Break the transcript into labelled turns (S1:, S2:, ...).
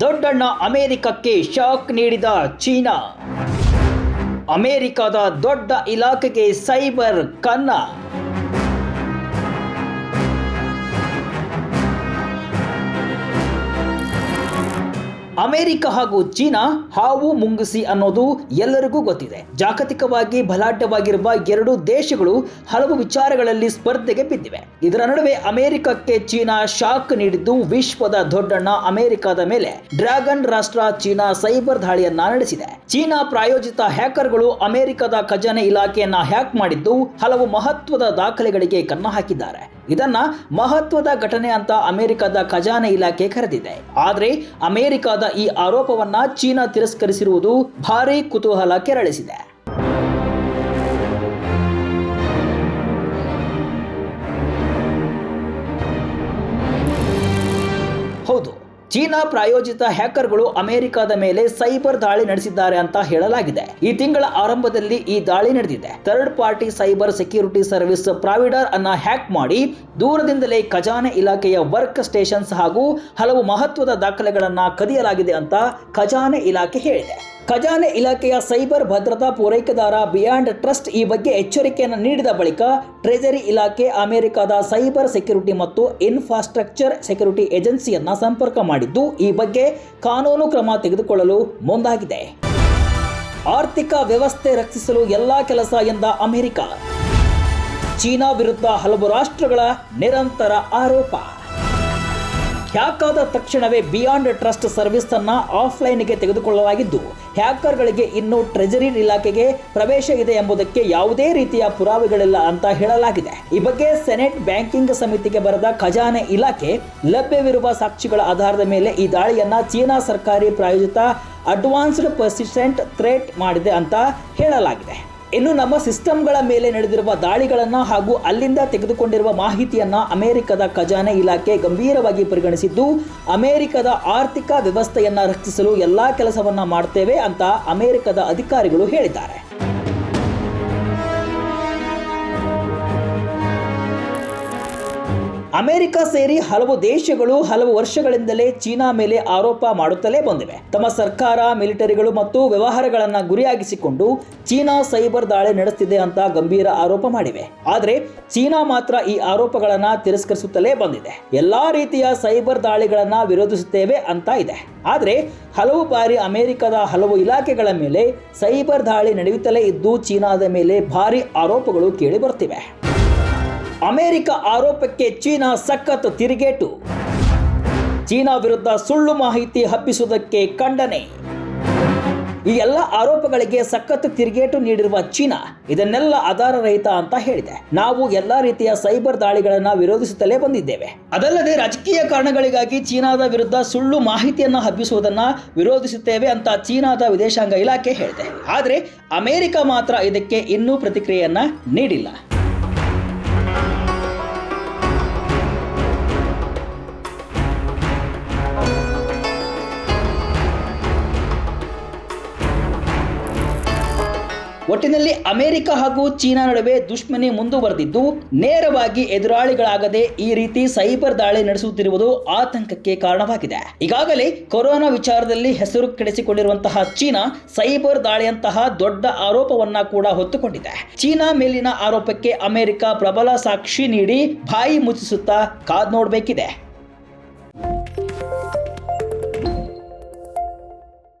S1: ದೊಡ್ಡಣ್ಣ ಅಮೆರಿಕಕ್ಕೆ ಶಾಕ್ ನೀಡಿದ ಚೀನಾ. ಅಮೆರಿಕದ ದೊಡ್ಡ ಇಲಾಖೆಗೆ ಸೈಬರ್ ಕನ್ನ. ಅಮೆರಿಕ ಹಾಗೂ ಚೀನಾ ಹಾವು ಮುಂಗುಸಿ ಅನ್ನೋದು ಎಲ್ಲರಿಗೂ ಗೊತ್ತಿದೆ. ಜಾಗತಿಕವಾಗಿ ಬಲಾಢ್ಯವಾಗಿರುವ ಎರಡು ದೇಶಗಳು ಹಲವು ವಿಚಾರಗಳಲ್ಲಿ ಸ್ಪರ್ಧೆಗೆ ಬಿದ್ದಿವೆ. ಇದರ ನಡುವೆ ಅಮೆರಿಕಕ್ಕೆ ಚೀನಾ ಶಾಕ್ ನೀಡಿದ್ದು ವಿಶ್ವದ ದೊಡ್ಡಣ್ಣ ಅಮೆರಿಕದ ಮೇಲೆ. ಡ್ರ್ಯಾಗನ್ ರಾಷ್ಟ್ರ ಚೀನಾ ಸೈಬರ್ ದಾಳಿಯನ್ನ ನಡೆಸಿದೆ. ಚೀನಾ ಪ್ರಾಯೋಜಿತ ಹ್ಯಾಕರ್ಗಳು ಅಮೆರಿಕದ ಖಜಾನೆ ಇಲಾಖೆಯನ್ನ ಹ್ಯಾಕ್ ಮಾಡಿದ್ದು ಹಲವು ಮಹತ್ವದ ದಾಖಲೆಗಳಿಗೆ ಕನ್ನ ಹಾಕಿದ್ದಾರೆ. ಇದನ್ನ ಮಹತ್ವದ ಘಟನೆ ಅಂತ ಅಮೆರಿಕದ ಖಜಾನೆ ಇಲಾಖೆ ಕರೆದಿದೆ. ಆದ್ರೆ ಅಮೆರಿಕದ ಈ ಆರೋಪವನ್ನ ಚೀನಾ ತಿರಸ್ಕರಿಸಿರುವುದು ಭಾರೀ ಕುತೂಹಲ ಕೆರಳಿಸಿದೆ. ಚೀನಾ ಪ್ರಾಯೋಜಿತ ಹ್ಯಾಕರ್ಗಳು ಅಮೆರಿಕದ ಮೇಲೆ ಸೈಬರ್ ದಾಳಿ ನಡೆಸಿದ್ದಾರೆ ಅಂತ ಹೇಳಲಾಗಿದೆ. ಈ ತಿಂಗಳ ಆರಂಭದಲ್ಲಿ ಈ ದಾಳಿ ನಡೆದಿದೆ. Third party cyber security service provider ಅನ್ನ ಹ್ಯಾಕ್ ಮಾಡಿ ದೂರದಿಂದಲೇ ಖಜಾನೆ ಇಲಾಖೆಯ ವರ್ಕ್ ಸ್ಟೇಷನ್ಸ್ ಹಾಗೂ ಹಲವು ಮಹತ್ವದ ದಾಖಲೆಗಳನ್ನು ಕದಿಯಲಾಗಿದೆ ಅಂತ ಖಜಾನೆ ಇಲಾಖೆ ಹೇಳಿದೆ. ಖಜಾನೆ ಇಲಾಖೆಯ ಸೈಬರ್ ಭದ್ರತಾ ಪೂರೈಕೆದಾರ ಬಿಯಾಂಡ್ ಟ್ರಸ್ಟ್ ಈ ಬಗ್ಗೆ ಎಚ್ಚರಿಕೆಯನ್ನು ನೀಡಿದ ಬಳಿಕ ಟ್ರೆಜರಿ ಇಲಾಖೆ, ಅಮೆರಿಕದ ಸೈಬರ್ ಸೆಕ್ಯೂರಿಟಿ ಮತ್ತು ಇನ್ಫ್ರಾಸ್ಟ್ರಕ್ಚರ್ ಸೆಕ್ಯೂರಿಟಿ ಏಜೆನ್ಸಿಯನ್ನು ಸಂಪರ್ಕ ಮಾಡಿದ್ದು, ಈ ಬಗ್ಗೆ ಕಾನೂನು ಕ್ರಮ ತೆಗೆದುಕೊಳ್ಳಲು ಮುಂದಾಗಿದೆ. ಆರ್ಥಿಕ ವ್ಯವಸ್ಥೆ ರಕ್ಷಿಸಲು ಎಲ್ಲಾ ಕೆಲಸ ಎಂದ ಅಮೆರಿಕ. ಚೀನಾ ವಿರುದ್ಧ ಹಲವು ರಾಷ್ಟ್ರಗಳ ನಿರಂತರ ಆರೋಪ. ಹ್ಯಾಕ್ ಆದ ತಕ್ಷಣವೇ ಬಿಯಾಂಡ್ ಟ್ರಸ್ಟ್ ಸರ್ವಿಸ್ ಅನ್ನ ಆಫ್ಲೈನ್ಗೆ ತೆಗೆದುಕೊಳ್ಳಲಾಗಿದ್ದು, ಹ್ಯಾಕರ್ಗಳಿಗೆ ಇನ್ನು ಟ್ರೆಜರಿ ಇಲಾಖೆಗೆ ಪ್ರವೇಶ ಇದೆ ಎಂಬುದಕ್ಕೆ ಯಾವುದೇ ರೀತಿಯ ಪುರಾವೆಗಳಿಲ್ಲ ಅಂತ ಹೇಳಲಾಗಿದೆ. ಈ ಬಗ್ಗೆ ಸೆನೆಟ್ ಬ್ಯಾಂಕಿಂಗ್ ಸಮಿತಿಗೆ ಬರೆದ ಖಜಾನೆ ಇಲಾಖೆ ಲಭ್ಯವಿರುವ ಸಾಕ್ಷಿಗಳ ಆಧಾರದ ಮೇಲೆ ಈ ದಾಳಿಯನ್ನು ಚೀನಾ ಸರ್ಕಾರಿ ಪ್ರಾಯೋಜಿತ ಅಡ್ವಾನ್ಸ್ಡ್ ಪರ್ಸಿಸ್ಟೆಂಟ್ ಥ್ರೆಟ್ ಮಾಡಿದೆ ಅಂತ ಹೇಳಲಾಗಿದೆ. ಇನ್ನು ನಮ್ಮ ಸಿಸ್ಟಮ್ಗಳ ಮೇಲೆ ನಡೆದಿರುವ ದಾಳಿಗಳನ್ನು ಹಾಗೂ ಅಲ್ಲಿಂದ ತೆಗೆದುಕೊಂಡಿರುವ ಮಾಹಿತಿಯನ್ನು ಅಮೆರಿಕದ ಖಜಾನೆ ಇಲಾಖೆ ಗಂಭೀರವಾಗಿ ಪರಿಗಣಿಸಿದ್ದು, ಅಮೆರಿಕದ ಆರ್ಥಿಕ ವ್ಯವಸ್ಥೆಯನ್ನು ರಕ್ಷಿಸಲು ಎಲ್ಲ ಕೆಲಸವನ್ನು ಮಾಡ್ತೇವೆ ಅಂತ ಅಮೆರಿಕದ ಅಧಿಕಾರಿಗಳು ಹೇಳಿದ್ದಾರೆ. ಅಮೆರಿಕ ಸೇರಿ ಹಲವು ದೇಶಗಳು ಹಲವು ವರ್ಷಗಳಿಂದಲೇ ಚೀನಾ ಮೇಲೆ ಆರೋಪ ಮಾಡುತ್ತಲೇ ಬಂದಿವೆ. ತಮ್ಮ ಸರ್ಕಾರ, ಮಿಲಿಟರಿಗಳು ಮತ್ತು ವ್ಯವಹಾರಗಳನ್ನು ಗುರಿಯಾಗಿಸಿಕೊಂಡು ಚೀನಾ ಸೈಬರ್ ದಾಳಿ ನಡೆಸುತ್ತಿದೆ ಅಂತ ಗಂಭೀರ ಆರೋಪ ಮಾಡಿವೆ. ಆದರೆ ಚೀನಾ ಮಾತ್ರ ಈ ಆರೋಪಗಳನ್ನು ತಿರಸ್ಕರಿಸುತ್ತಲೇ ಬಂದಿದೆ. ಎಲ್ಲಾ ರೀತಿಯ ಸೈಬರ್ ದಾಳಿಗಳನ್ನು ವಿರೋಧಿಸುತ್ತೇವೆ ಅಂತ ಇದೆ. ಆದರೆ ಹಲವು ಬಾರಿ ಅಮೆರಿಕದ ಹಲವು ಇಲಾಖೆಗಳ ಮೇಲೆ ಸೈಬರ್ ದಾಳಿ ನಡೆಯುತ್ತಲೇ ಇದ್ದು ಚೀನಾದ ಮೇಲೆ ಭಾರಿ ಆರೋಪಗಳು ಕೇಳಿ ಬರ್ತಿವೆ. ಅಮೆರಿಕ ಆರೋಪಕ್ಕೆ ಚೀನಾ ಸಖತ್ ತಿರುಗೇಟು. ಚೀನಾ ವಿರುದ್ಧ ಸುಳ್ಳು ಮಾಹಿತಿ ಹಬ್ಬಿಸುವುದಕ್ಕೆ ಖಂಡನೆ. ಈ ಎಲ್ಲ ಆರೋಪಗಳಿಗೆ ಸಖತ್ ತಿರುಗೇಟು ನೀಡಿರುವ ಚೀನಾ ಇದನ್ನೆಲ್ಲ ಆಧಾರರಹಿತ ಅಂತ ಹೇಳಿದೆ. ನಾವು ಎಲ್ಲ ರೀತಿಯ ಸೈಬರ್ ದಾಳಿಗಳನ್ನು ವಿರೋಧಿಸುತ್ತಲೇ ಬಂದಿದ್ದೇವೆ. ಅದಲ್ಲದೆ ರಾಜಕೀಯ ಕಾರಣಗಳಿಗಾಗಿ ಚೀನಾದ ವಿರುದ್ಧ ಸುಳ್ಳು ಮಾಹಿತಿಯನ್ನ ಹಬ್ಬಿಸುವುದನ್ನ ವಿರೋಧಿಸುತ್ತೇವೆ ಅಂತ ಚೀನಾದ ವಿದೇಶಾಂಗ ಇಲಾಖೆ ಹೇಳಿದೆ. ಆದರೆ ಅಮೆರಿಕ ಮಾತ್ರ ಇದಕ್ಕೆ ಇನ್ನೂ ಪ್ರತಿಕ್ರಿಯೆಯನ್ನ ನೀಡಿಲ್ಲ. ಒಟ್ಟಿನಲ್ಲಿ ಅಮೆರಿಕ ಹಾಗೂ ಚೀನಾ ನಡುವೆ ದುಶ್ಮನಿ ಮುಂದುವರೆದಿದ್ದು, ನೇರವಾಗಿ ಎದುರಾಳಿಗಳಾಗದೆ ಈ ರೀತಿ ಸೈಬರ್ ದಾಳಿ ನಡೆಸುತ್ತಿರುವುದು ಆತಂಕಕ್ಕೆ ಕಾರಣವಾಗಿದೆ. ಈಗಾಗಲೇ ಕೊರೋನಾ ವಿಚಾರದಲ್ಲಿ ಹೆಸರು ಕೆಡಿಸಿಕೊಂಡಿರುವಂತಹ ಚೀನಾ ಸೈಬರ್ ದಾಳಿಯಂತಹ ದೊಡ್ಡ ಆರೋಪವನ್ನ ಕೂಡ ಹೊತ್ತುಕೊಂಡಿದೆ. ಚೀನಾ ಮೇಲಿನ ಆರೋಪಕ್ಕೆ ಅಮೆರಿಕ ಪ್ರಬಲ ಸಾಕ್ಷಿ ನೀಡಿ, ಬಾಯಿ ಮುಚ್ಚಿಸುತ್ತಾ ಕಾದ್ ನೋಡಬೇಕಿದೆ.